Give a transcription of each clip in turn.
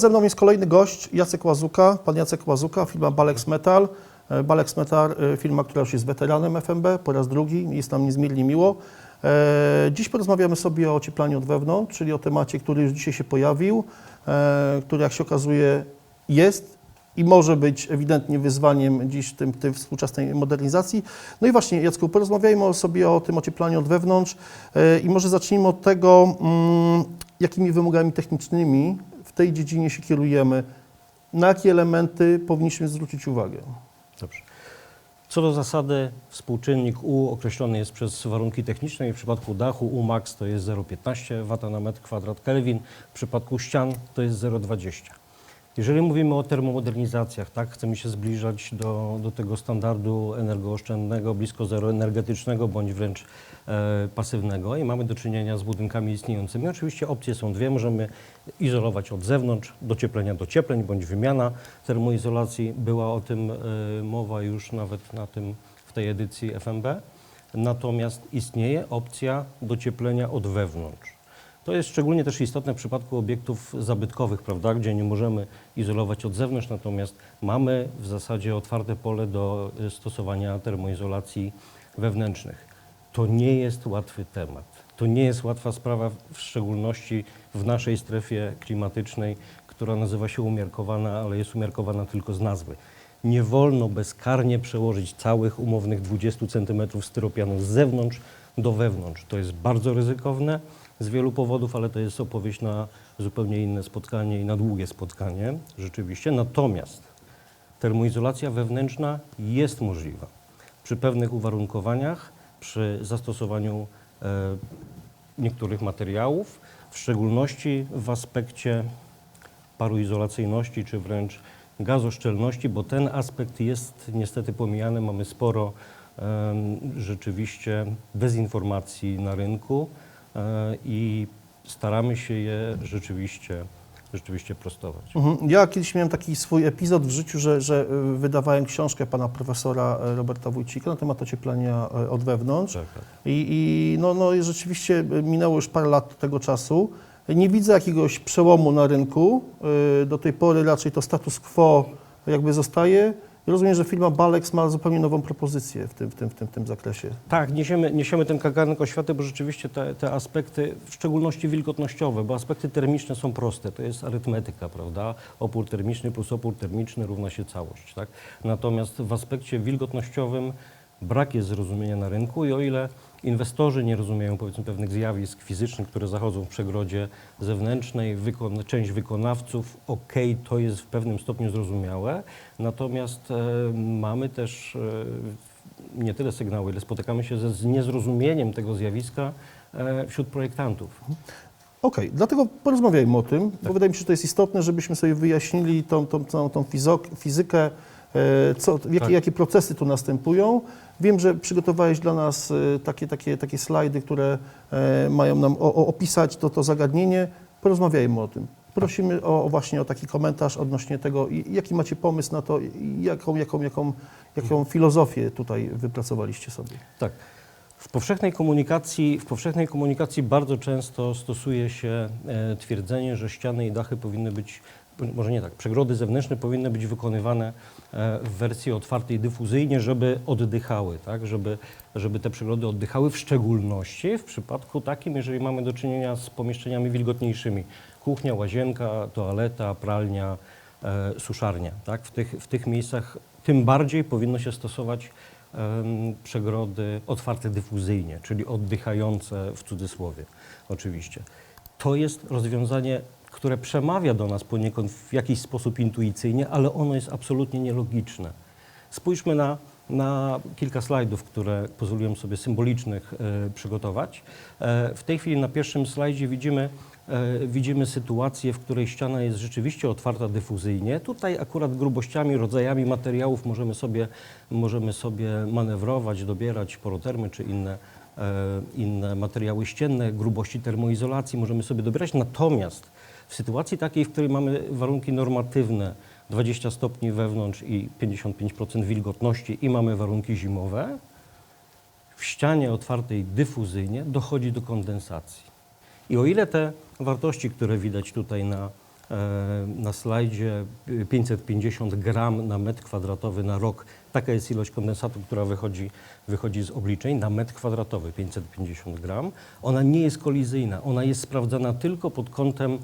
Ze mną jest kolejny gość, Jacek Łazuka, pan Jacek Łazuka, firma Balex Metal. E, Balex Metal, e, firma, która już jest weteranem FMB po raz drugi, jest nam niezmiernie miło. E, Dziś porozmawiamy sobie o ocieplaniu od wewnątrz, czyli o temacie, który już dzisiaj się pojawił, który jak się okazuje jest i może być ewidentnie wyzwaniem dziś w tym, tej współczesnej modernizacji. No i właśnie, Jacku, porozmawiajmy sobie o tym ocieplaniu od wewnątrz i może zacznijmy od tego, mm, jakimi wymogami technicznymi tej dziedzinie się kierujemy, na jakie elementy powinniśmy zwrócić uwagę. Dobrze. Co do zasady, współczynnik U określony jest przez warunki techniczne i w przypadku dachu U max to jest 0,15 W na metr kwadrat Kelvin, w przypadku ścian to jest 0,20. Jeżeli mówimy o termomodernizacjach, tak, chcemy się zbliżać do, do tego standardu energooszczędnego, blisko zeroenergetycznego bądź wręcz e, pasywnego i mamy do czynienia z budynkami istniejącymi. Oczywiście opcje są dwie. Możemy izolować od zewnątrz, docieplenia dociepleń bądź wymiana termoizolacji. Była o tym e, mowa już nawet na tym, w tej edycji FMB. Natomiast istnieje opcja docieplenia od wewnątrz. To jest szczególnie też istotne w przypadku obiektów zabytkowych, prawda, gdzie nie możemy izolować od zewnątrz, natomiast mamy w zasadzie otwarte pole do y, stosowania termoizolacji wewnętrznych. To nie jest łatwy temat. To nie jest łatwa sprawa, w szczególności w naszej strefie klimatycznej, która nazywa się umiarkowana, ale jest umiarkowana tylko z nazwy. Nie wolno bezkarnie przełożyć całych umownych 20 cm styropianu z zewnątrz do wewnątrz. To jest bardzo ryzykowne z wielu powodów, ale to jest opowieść na zupełnie inne spotkanie i na długie spotkanie rzeczywiście. Natomiast termoizolacja wewnętrzna jest możliwa przy pewnych uwarunkowaniach, przy zastosowaniu e, niektórych materiałów, w szczególności w aspekcie paruizolacyjności czy wręcz gazoszczelności, bo ten aspekt jest niestety pomijany. Mamy sporo rzeczywiście dezinformacji na rynku e, i staramy się je rzeczywiście, rzeczywiście prostować. Mhm. Ja kiedyś miałem taki swój epizod w życiu, że, że y, wydawałem książkę pana profesora e, Roberta Wójcika na temat ocieplenia e, od wewnątrz. Tak, tak. I, i no, no i rzeczywiście minęło już parę lat tego czasu. Nie widzę jakiegoś przełomu na rynku. Do tej pory raczej to status quo jakby zostaje. Rozumiem, że firma Balex ma zupełnie nową propozycję w tym, w tym, w tym, w tym zakresie. Tak, niesiemy, niesiemy ten kaganek oświaty, bo rzeczywiście te, te aspekty, w szczególności wilgotnościowe, bo aspekty termiczne są proste, to jest arytmetyka, prawda? Opór termiczny plus opór termiczny równa się całość, tak? Natomiast w aspekcie wilgotnościowym brak jest zrozumienia na rynku i o ile inwestorzy nie rozumieją powiedzmy pewnych zjawisk fizycznych, które zachodzą w przegrodzie zewnętrznej, wykon, część wykonawców, ok, to jest w pewnym stopniu zrozumiałe, natomiast e, mamy też e, nie tyle sygnały, ile spotykamy się ze z niezrozumieniem tego zjawiska e, wśród projektantów. Okej, dlatego porozmawiajmy o tym, bo wydaje mi się, że to jest istotne, żebyśmy sobie wyjaśnili tą, tą tą fizok, fizykę, e, co, jakie, Tak. jakie procesy tu następują. Wiem, że przygotowałeś dla nas e, takie, takie, takie slajdy, które e, mają nam o, o, opisać to, to zagadnienie. Porozmawiajmy o tym. Prosimy o, o właśnie o taki komentarz odnośnie tego, jaki macie pomysł na to, jaką, jaką, jaką, jaką filozofię tutaj wypracowaliście sobie. Tak. W powszechnej komunikacji, w powszechnej komunikacji bardzo często stosuje się e, twierdzenie, że ściany i dachy powinny być, może nie tak, przegrody zewnętrzne powinny być wykonywane e, w wersji otwartej dyfuzyjnie, żeby oddychały, tak? żeby, żeby te przegrody oddychały, w szczególności w przypadku takim, jeżeli mamy do czynienia z pomieszczeniami wilgotniejszymi. Kuchnia, łazienka, toaleta, pralnia, e, suszarnia. Tak? W, tych, w tych miejscach tym bardziej powinno się stosować przegrody otwarte dyfuzyjnie, czyli oddychające w cudzysłowie oczywiście. To jest rozwiązanie, które przemawia do nas poniekąd w jakiś sposób intuicyjnie, ale ono jest absolutnie nielogiczne. Spójrzmy na, na kilka slajdów, które pozwoliłem sobie symbolicznych e, przygotować. E, w tej chwili na pierwszym slajdzie widzimy, e, widzimy sytuację, w której ściana jest rzeczywiście otwarta dyfuzyjnie. Tutaj akurat grubościami, rodzajami materiałów możemy sobie, możemy sobie manewrować, dobierać porotermy czy inne, e, inne materiały ścienne, grubości termoizolacji możemy sobie dobierać. Natomiast w sytuacji takiej, w której mamy warunki normatywne, 20 stopni wewnątrz i 55% wilgotności i mamy warunki zimowe, w ścianie otwartej dyfuzyjnie dochodzi do kondensacji. I o ile te wartości, które widać tutaj na, e, na slajdzie y, 550 gram na metr kwadratowy na rok. Taka jest ilość kondensatu, która wychodzi, wychodzi z obliczeń na metr kwadratowy 550 gram. Ona nie jest kolizyjna, ona jest sprawdzana tylko pod kątem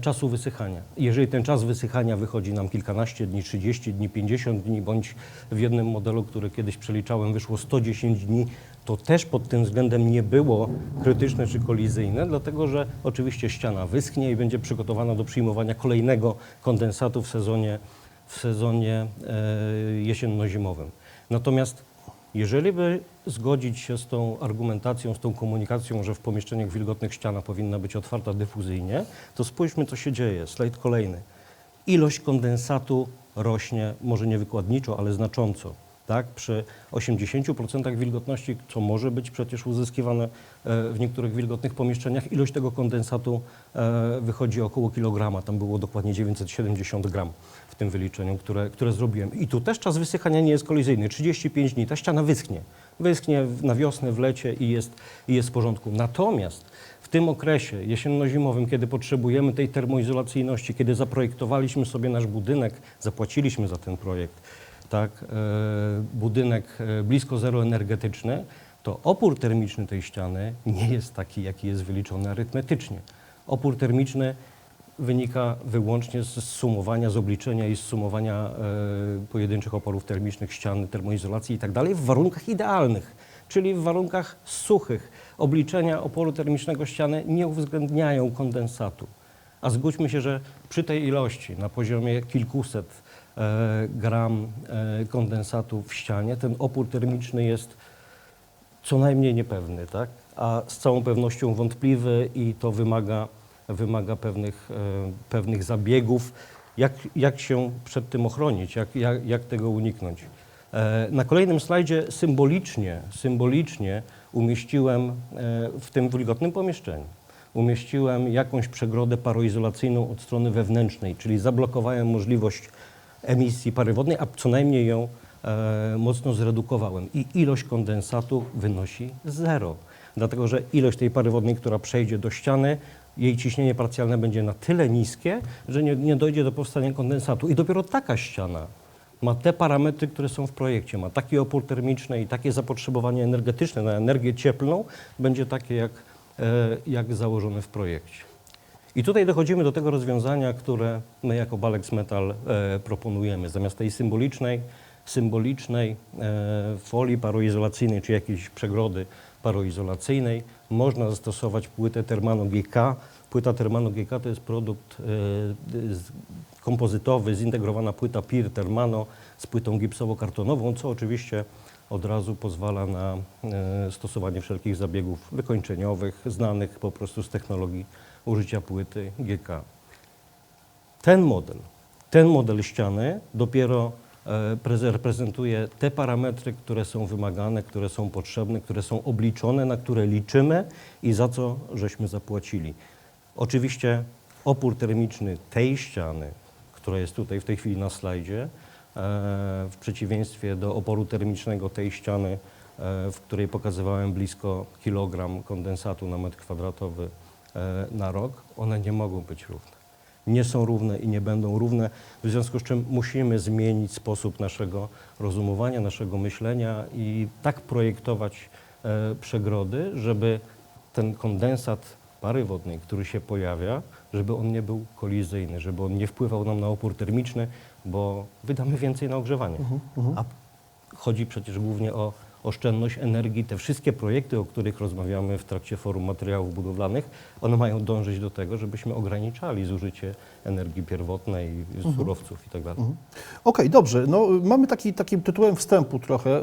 czasu wysychania. Jeżeli ten czas wysychania wychodzi nam kilkanaście dni, 30 dni, 50 dni, bądź w jednym modelu, który kiedyś przeliczałem, wyszło 110 dni, to też pod tym względem nie było krytyczne czy kolizyjne, dlatego że oczywiście ściana wyschnie i będzie przygotowana do przyjmowania kolejnego kondensatu w sezonie, w sezonie e, jesienno-zimowym. Natomiast jeżeli by zgodzić się z tą argumentacją, z tą komunikacją, że w pomieszczeniach wilgotnych ściana powinna być otwarta dyfuzyjnie, to spójrzmy, co się dzieje. Slajd kolejny. Ilość kondensatu rośnie, może nie wykładniczo, ale znacząco. Tak? Przy 80% wilgotności, co może być przecież uzyskiwane e, w niektórych wilgotnych pomieszczeniach, ilość tego kondensatu e, wychodzi około kilograma. Tam było dokładnie 970 gram w tym wyliczeniu, które, które zrobiłem. I tu też czas wysychania nie jest kolizyjny. 35 dni, ta ściana wyschnie. Wyschnie na wiosnę, w lecie i jest, i jest w porządku. Natomiast w tym okresie jesienno-zimowym, kiedy potrzebujemy tej termoizolacyjności, kiedy zaprojektowaliśmy sobie nasz budynek, zapłaciliśmy za ten projekt, tak, e, budynek e, blisko zeroenergetyczny, to opór termiczny tej ściany nie jest taki, jaki jest wyliczony arytmetycznie. Opór termiczny wynika wyłącznie z sumowania, z obliczenia i z sumowania e, pojedynczych oporów termicznych ściany, termoizolacji i tak dalej w warunkach idealnych, czyli w warunkach suchych. Obliczenia oporu termicznego ściany nie uwzględniają kondensatu. A zgódźmy się, że przy tej ilości, na poziomie kilkuset e, gram e, kondensatu w ścianie, ten opór termiczny jest co najmniej niepewny, tak? a z całą pewnością wątpliwy i to wymaga, wymaga pewnych, e, pewnych zabiegów, jak, jak się przed tym ochronić, jak, jak, jak tego uniknąć. E, na kolejnym slajdzie symbolicznie, symbolicznie umieściłem e, w tym wilgotnym pomieszczeniu umieściłem jakąś przegrodę paroizolacyjną od strony wewnętrznej, czyli zablokowałem możliwość emisji pary wodnej, a co najmniej ją e, mocno zredukowałem. I ilość kondensatu wynosi zero, dlatego że ilość tej pary wodnej, która przejdzie do ściany, jej ciśnienie parcjalne będzie na tyle niskie, że nie, nie dojdzie do powstania kondensatu. I dopiero taka ściana ma te parametry, które są w projekcie, ma taki opór termiczny i takie zapotrzebowanie energetyczne na energię cieplną będzie takie jak, e, jak założone w projekcie. I tutaj dochodzimy do tego rozwiązania, które my jako Balex Metal e, proponujemy. Zamiast tej symbolicznej, symbolicznej e, folii paroizolacyjnej czy jakiejś przegrody paroizolacyjnej można zastosować płytę Thermano GK. Płyta Thermano GK to jest produkt e, kompozytowy, zintegrowana płyta PIR Thermano z płytą gipsowo-kartonową, co oczywiście od razu pozwala na e, stosowanie wszelkich zabiegów wykończeniowych, znanych po prostu z technologii użycia płyty GK. Ten model, ten model ściany dopiero reprezentuje te parametry, które są wymagane, które są potrzebne, które są obliczone, na które liczymy i za co żeśmy zapłacili. Oczywiście opór termiczny tej ściany, która jest tutaj w tej chwili na slajdzie, e, w przeciwieństwie do oporu termicznego tej ściany, e, w której pokazywałem blisko kilogram kondensatu na metr kwadratowy e, na rok, one nie mogą być równe nie są równe i nie będą równe, w związku z czym musimy zmienić sposób naszego rozumowania, naszego myślenia i tak projektować e, przegrody, żeby ten kondensat pary wodnej, który się pojawia, żeby on nie był kolizyjny, żeby on nie wpływał nam na opór termiczny, bo wydamy więcej na ogrzewanie. A chodzi przecież głównie o oszczędność energii. Te wszystkie projekty, o których rozmawiamy w trakcie forum materiałów budowlanych, one mają dążyć do tego, żebyśmy ograniczali zużycie energii pierwotnej, surowców itd. Okej, dobrze. No, mamy taki, takim tytułem wstępu trochę y,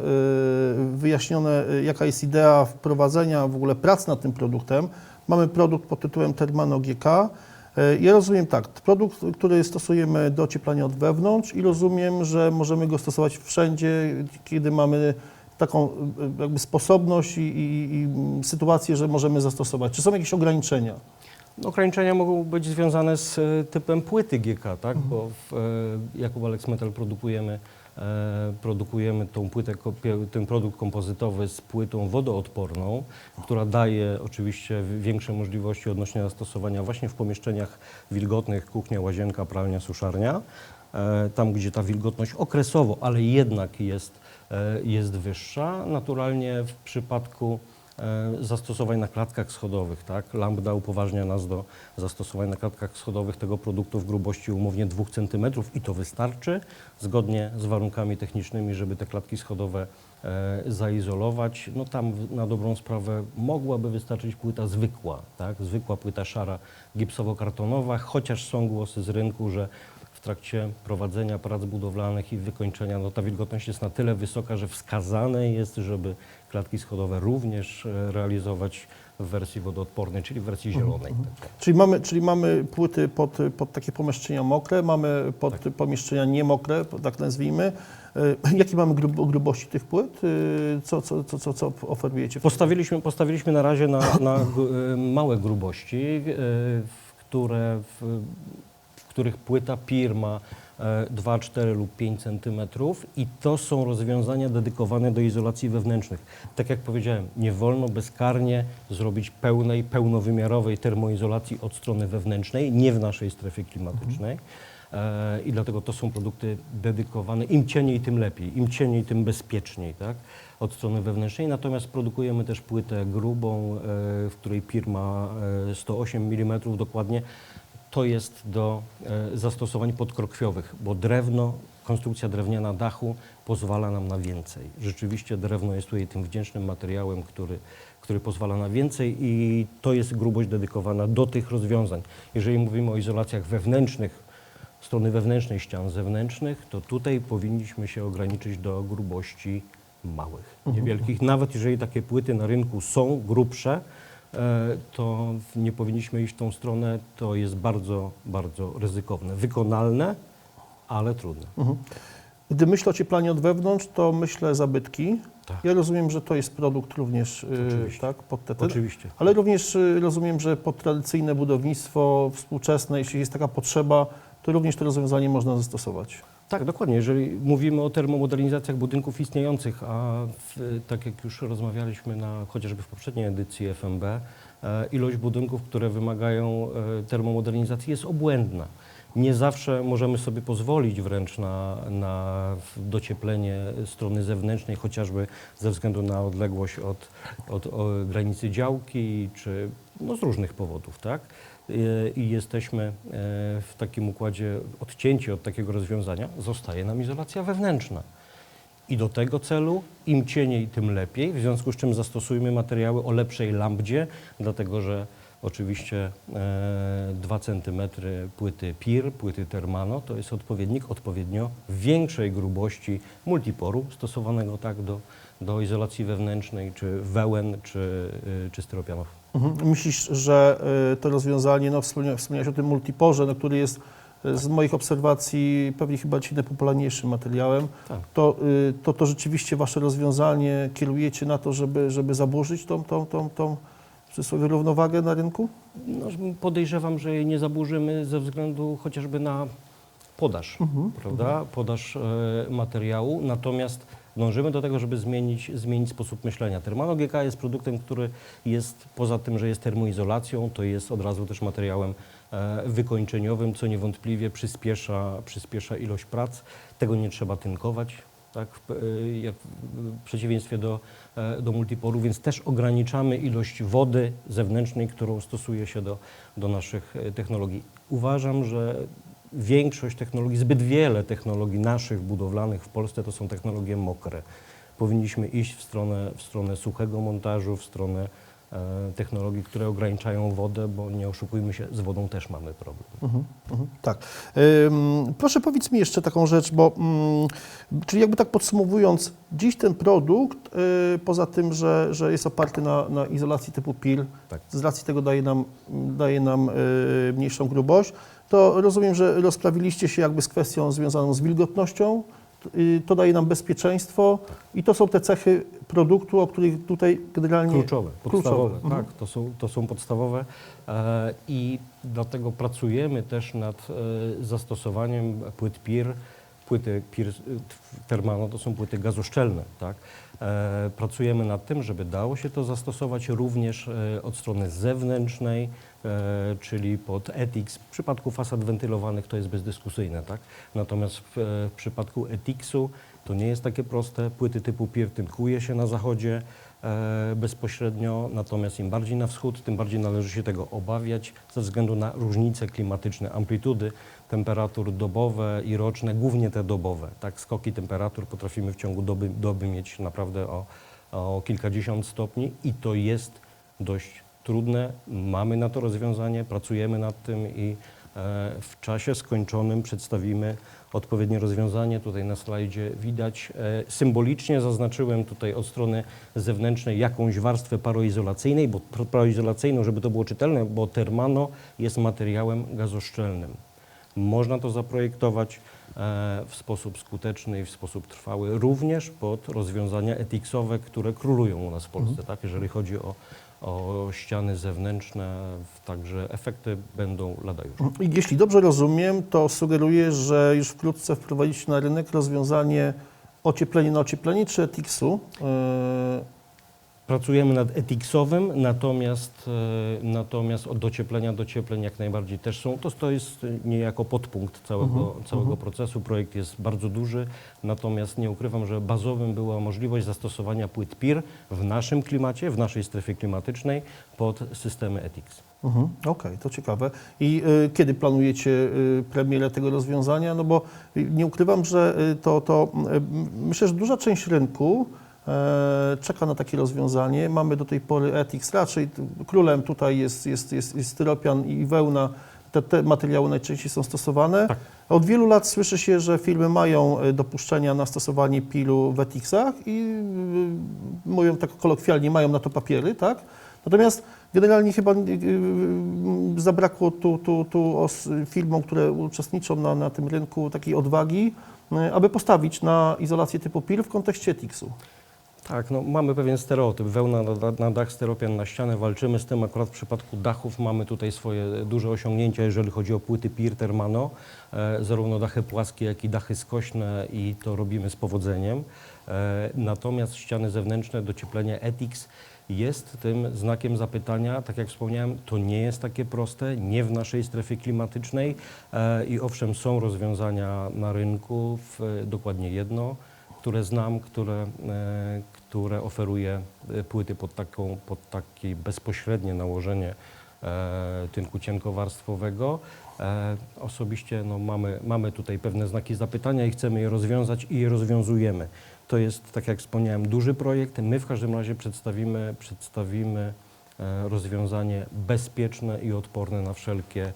wyjaśnione, y, jaka jest idea wprowadzenia w ogóle prac nad tym produktem. Mamy produkt pod tytułem Thermano GK. Y, Ja rozumiem tak, produkt, który stosujemy do ocieplania od wewnątrz i rozumiem, że możemy go stosować wszędzie, kiedy mamy taką jakby sposobność i, i, i sytuację, że możemy zastosować. Czy są jakieś ograniczenia? Ograniczenia mogą być związane z e, typem płyty GK, tak? bo w, e, jako Alex Metal produkujemy E, produkujemy tą płytę, ten produkt kompozytowy z płytą wodoodporną, która daje oczywiście większe możliwości odnośnie zastosowania właśnie w pomieszczeniach wilgotnych, kuchnia, łazienka, pralnia, suszarnia. E, Tam, gdzie ta wilgotność okresowo, ale jednak jest, jest wyższa. Naturalnie w przypadku e, zastosowań na klatkach schodowych, tak? Lambda upoważnia nas do zastosowań na klatkach schodowych tego produktu w grubości umownie 2 cm i to wystarczy, zgodnie z warunkami technicznymi, żeby te klatki schodowe e, zaizolować. No tam na dobrą sprawę mogłaby wystarczyć płyta zwykła, tak? Zwykła płyta szara gipsowo-kartonowa, chociaż są głosy z rynku, że trakcie prowadzenia prac budowlanych i wykończenia, no ta wilgotność jest na tyle wysoka, że wskazane jest, żeby klatki schodowe również e, realizować w wersji wodoodpornej, czyli w wersji zielonej. Tak. Czyli mamy, czyli mamy płyty pod, pod takie pomieszczenia mokre, mamy pod pomieszczenia niemokre, tak nazwijmy. E, Jakie mamy grub, grubości tych płyt? E, Co, co, co, co, co oferujecie? Postawiliśmy, postawiliśmy na razie na, na e, małe grubości, e, które, w których płyta PIR ma e, 2, 4 lub 5 cm i to są rozwiązania dedykowane do izolacji wewnętrznych. Tak jak powiedziałem, nie wolno bezkarnie zrobić pełnej, pełnowymiarowej termoizolacji od strony wewnętrznej, nie w naszej strefie klimatycznej. E, I dlatego to są produkty dedykowane. Im cieniej, tym lepiej. Im cieniej, tym bezpieczniej, tak? Od strony wewnętrznej. Natomiast produkujemy też płytę grubą, e, w której PIR ma e, 108 mm dokładnie. To jest do e, zastosowań podkrokwiowych, bo drewno, konstrukcja drewniana dachu pozwala nam na więcej. Rzeczywiście drewno jest tutaj tym wdzięcznym materiałem, który, który pozwala na więcej i to jest grubość dedykowana do tych rozwiązań. Jeżeli mówimy o izolacjach wewnętrznych, strony wewnętrznej ścian zewnętrznych, to tutaj powinniśmy się ograniczyć do grubości małych, niewielkich. Nawet jeżeli takie płyty na rynku są grubsze, to nie powinniśmy iść w tą stronę. To jest bardzo, bardzo ryzykowne. Wykonalne, ale trudne. Mhm. Gdy myślę o ocieplaniu od wewnątrz, to myślę zabytki. Tak. Ja rozumiem, że to jest produkt również e, Oczywiście. tak, pod te, te, Oczywiście. ale również e, rozumiem, że pod tradycyjne budownictwo współczesne, jeśli jest taka potrzeba, to również to rozwiązanie można zastosować. Tak, dokładnie. Jeżeli mówimy o termomodernizacjach budynków istniejących, a w, tak jak już rozmawialiśmy na, chociażby w poprzedniej edycji FMB, e, ilość budynków, które wymagają e, termomodernizacji jest obłędna. Nie zawsze możemy sobie pozwolić wręcz na, na docieplenie strony zewnętrznej, chociażby ze względu na odległość od, od o, granicy działki, czy no, z różnych powodów, tak? E, i jesteśmy e, w takim układzie odcięci od takiego rozwiązania, zostaje nam izolacja wewnętrzna. I do tego celu im cieniej, tym lepiej, w związku z czym zastosujmy materiały o lepszej lambdzie, dlatego że oczywiście e, 2 cm płyty PIR, płyty Termano, to jest odpowiednik odpowiednio większej grubości multiporu stosowanego tak do, do izolacji wewnętrznej, czy wełen, czy, czy styropianów. Mhm. Myślisz, że y, to rozwiązanie, no wspomnia- wspomniałeś o tym multiporze, no, który jest y, z moich obserwacji pewnie chyba dzisiaj najpopularniejszym materiałem, Tak. to, y, to, to rzeczywiście wasze rozwiązanie kierujecie na to, żeby, żeby zaburzyć tą, tą, tą, tą w cudzysłowie równowagę na rynku? No, podejrzewam, że jej nie zaburzymy ze względu chociażby na podaż, prawda? Podaż e, materiału. Natomiast dążymy do tego, żeby zmienić, zmienić sposób myślenia. Termano GK jest produktem, który jest, poza tym, że jest termoizolacją, to jest od razu też materiałem e, wykończeniowym, co niewątpliwie przyspiesza, przyspiesza ilość prac. Tego nie trzeba tynkować. Tak, w- e, przeciwieństwie do, e, do multiporu, więc też ograniczamy ilość wody zewnętrznej, którą stosuje się do, do naszych technologii. Uważam, że większość technologii, zbyt wiele technologii naszych budowlanych w Polsce to są technologie mokre. Powinniśmy iść w stronę, w stronę suchego montażu, w stronę technologii, które ograniczają wodę, bo nie oszukujmy się, z wodą też mamy problem. Mhm, mhm, tak. Ym, proszę powiedz mi jeszcze taką rzecz, bo mm, czyli jakby tak podsumowując, dziś ten produkt, y, poza tym, że, że jest oparty na, na izolacji typu PIL, Tak. z racji tego daje nam, daje nam y, mniejszą grubość, to rozumiem, że rozprawiliście się jakby z kwestią związaną z wilgotnością, to daje nam bezpieczeństwo i to są te cechy produktu, o których tutaj generalnie... Kluczowe, podstawowe, Kluczowe, mhm. tak, to są, to są podstawowe e, i dlatego pracujemy też nad e, zastosowaniem płyt PIR, płyty PIR y, Thermano to są płyty gazoszczelne. Tak? E, pracujemy nad tym, żeby dało się to zastosować również od strony zewnętrznej, czyli pod ETICS. W przypadku fasad wentylowanych to jest bezdyskusyjne. Tak? Natomiast w, e, w przypadku ETICS-u to nie jest takie proste. Płyty typu PIR tynkuje się na zachodzie e, bezpośrednio, natomiast im bardziej na wschód, tym bardziej należy się tego obawiać ze względu na różnice klimatyczne, amplitudy temperatur dobowe i roczne, głównie te dobowe. Tak, skoki temperatur potrafimy w ciągu doby, doby mieć naprawdę o, o kilkadziesiąt stopni i to jest dość trudne. Mamy na to rozwiązanie, pracujemy nad tym i e, w czasie skończonym przedstawimy odpowiednie rozwiązanie. Tutaj na slajdzie widać. E, symbolicznie zaznaczyłem tutaj od strony zewnętrznej jakąś warstwę paroizolacyjnej, bo paroizolacyjną, żeby to było czytelne, bo termano jest materiałem gazoszczelnym. Można to zaprojektować e, w sposób skuteczny i w sposób trwały, również pod rozwiązania etiksowe, które królują u nas w Polsce, tak? jeżeli chodzi o, o ściany zewnętrzne, także efekty będą lada już. Jeśli dobrze rozumiem, to sugeruje, że już wkrótce wprowadzicie na rynek rozwiązanie ocieplenie na ocieplenie czy ETIX-u. E, Pracujemy nad etiksowym, natomiast, e, natomiast od docieplenia do ciepleń jak najbardziej też są. To, to jest niejako podpunkt całego, całego procesu. Projekt jest bardzo duży, natomiast nie ukrywam, że bazowym była możliwość zastosowania płyt PIR w naszym klimacie, w naszej strefie klimatycznej pod systemy ETICS. Mhm, Okej, to ciekawe. I y, kiedy planujecie y, premierę tego rozwiązania? No bo nie ukrywam, że to, to y, myślę, że duża część rynku czeka na takie rozwiązanie. Mamy do tej pory Ethics, raczej królem tutaj jest, jest, jest, jest styropian i wełna. Te, te materiały najczęściej są stosowane. Tak. Od wielu lat słyszy się, że firmy mają y, dopuszczenia na stosowanie pilu w Ethicsach i y, mówią tak kolokwialnie, mają na to papiery, tak? Natomiast generalnie chyba zabrakło tu, tu, tu firmom, które uczestniczą na, na tym rynku takiej odwagi, aby postawić na izolację typu PIL w kontekście Ethics'u. Tak, no, mamy pewien stereotyp. Wełna na, na dach, steropian na ścianę. Walczymy z tym. Akurat w przypadku dachów mamy tutaj swoje duże osiągnięcia, jeżeli chodzi o płyty PIR Thermano. E, zarówno dachy płaskie, jak i dachy skośne i to robimy z powodzeniem. E, natomiast ściany zewnętrzne, docieplenie ETICS jest tym znakiem zapytania. Tak jak wspomniałem, to nie jest takie proste, nie w naszej strefie klimatycznej e, i owszem, są rozwiązania na rynku, w, dokładnie jedno które znam, które, e, które oferuje e, płyty pod, taką, pod takie bezpośrednie nałożenie e, tynku cienkowarstwowego. E, osobiście no, mamy, mamy tutaj pewne znaki zapytania i chcemy je rozwiązać i je rozwiązujemy. To jest, tak jak wspomniałem, duży projekt. My w każdym razie przedstawimy, przedstawimy rozwiązanie bezpieczne i odporne na wszelkie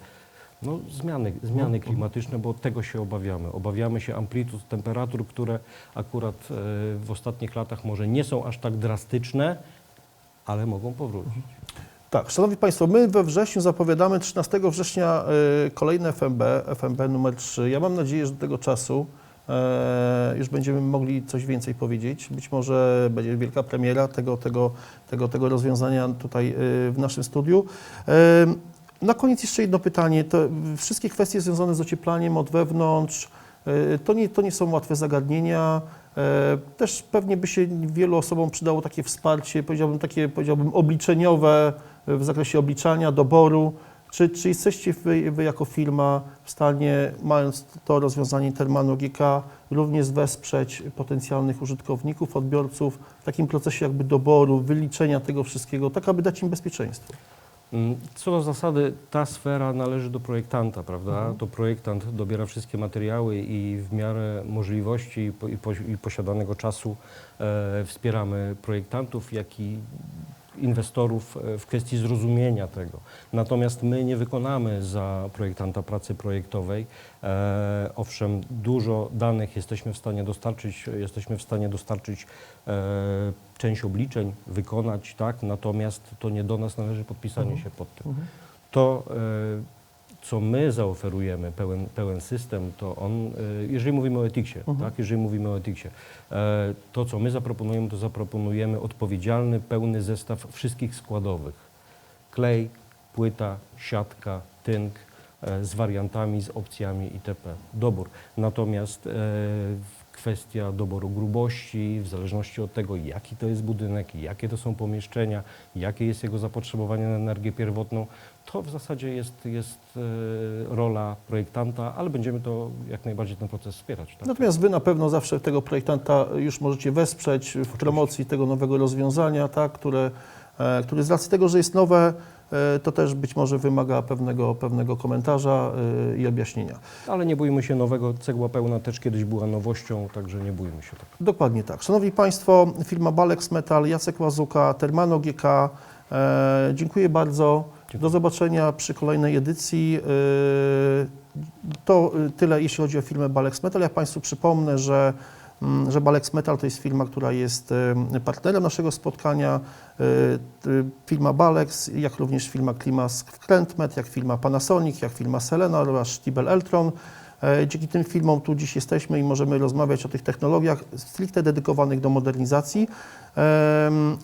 no, zmiany, zmiany klimatyczne, bo tego się obawiamy. Obawiamy się amplitud temperatur, które akurat e, w ostatnich latach może nie są aż tak drastyczne, ale mogą powrócić. Tak, Szanowni Państwo, my we wrześniu zapowiadamy 13 września y, kolejne FMB, FMB numer 3. Ja mam nadzieję, że do tego czasu e, już będziemy mogli coś więcej powiedzieć. Być może będzie wielka premiera tego, tego, tego, tego rozwiązania tutaj w naszym studiu. E, na koniec jeszcze jedno pytanie. To wszystkie kwestie związane z ocieplaniem od wewnątrz, y, to nie, to nie są łatwe zagadnienia. E, Też pewnie by się wielu osobom przydało takie wsparcie, powiedziałbym takie, powiedziałbym obliczeniowe w zakresie obliczania, doboru. Czy, czy jesteście wy, wy jako firma w stanie, mając to rozwiązanie Termano GK, również wesprzeć potencjalnych użytkowników, odbiorców w takim procesie jakby doboru, wyliczenia tego wszystkiego, tak aby dać im bezpieczeństwo? Mm, Co do zasady, ta sfera należy do projektanta, prawda? Mhm. To projektant dobiera wszystkie materiały i w miarę możliwości i, po, i, po, i posiadanego czasu e, wspieramy projektantów, jak i inwestorów e, w kwestii zrozumienia tego. Natomiast my nie wykonamy za projektanta pracy projektowej. E, owszem, dużo danych jesteśmy w stanie dostarczyć, jesteśmy w stanie dostarczyć e, część obliczeń, wykonać, tak? Natomiast to nie do nas należy podpisanie się pod tym. To, e, co my zaoferujemy, pełen, pełen system, to on, e, jeżeli mówimy o etiksie, tak? Jeżeli mówimy o etiksie, e, to, co my zaproponujemy, to zaproponujemy odpowiedzialny, pełny zestaw wszystkich składowych. Klej, płyta, siatka, tynk, e, z wariantami, z opcjami itp. Dobór. Natomiast kwestia doboru grubości, w zależności od tego, jaki to jest budynek, jakie to są pomieszczenia, jakie jest jego zapotrzebowanie na energię pierwotną, to w zasadzie jest, jest e, rola projektanta, ale będziemy to jak najbardziej ten proces wspierać. Tak? Natomiast Wy na pewno zawsze tego projektanta już możecie wesprzeć w promocji tego nowego rozwiązania, tak, które, e, które z racji tego, że jest nowe, to też być może wymaga pewnego, pewnego komentarza e, i objaśnienia. Ale nie bójmy się nowego, cegła pełna też kiedyś była nowością, także nie bójmy się tak. Dokładnie tak. Szanowni Państwo, firma Balex Metal, Jacek Łazuka, Termano GK, e, dziękuję bardzo. Dziękuję. Do zobaczenia przy kolejnej edycji. E, to e, tyle, jeśli chodzi o firmę Balex Metal. Ja Państwu przypomnę, że, że Balex Metal to jest firma, która jest partnerem naszego spotkania. E, Firma Balex, jak również firma Klimas Krętmet, jak firma Panasonic, jak firma Selena oraz Stiebel Eltron. E, Dzięki tym firmom tu dziś jesteśmy i możemy rozmawiać o tych technologiach stricte dedykowanych do modernizacji.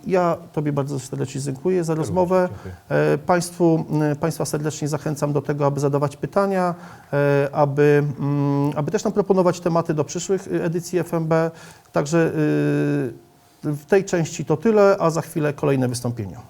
Ja Tobie bardzo serdecznie dziękuję za rozmowę. Dziękuję. E, Państwu, Państwa serdecznie zachęcam do tego, aby zadawać pytania, e, aby, mm, aby też nam proponować tematy do przyszłych edycji FMB. Także y, w tej części to tyle, a za chwilę kolejne wystąpienia.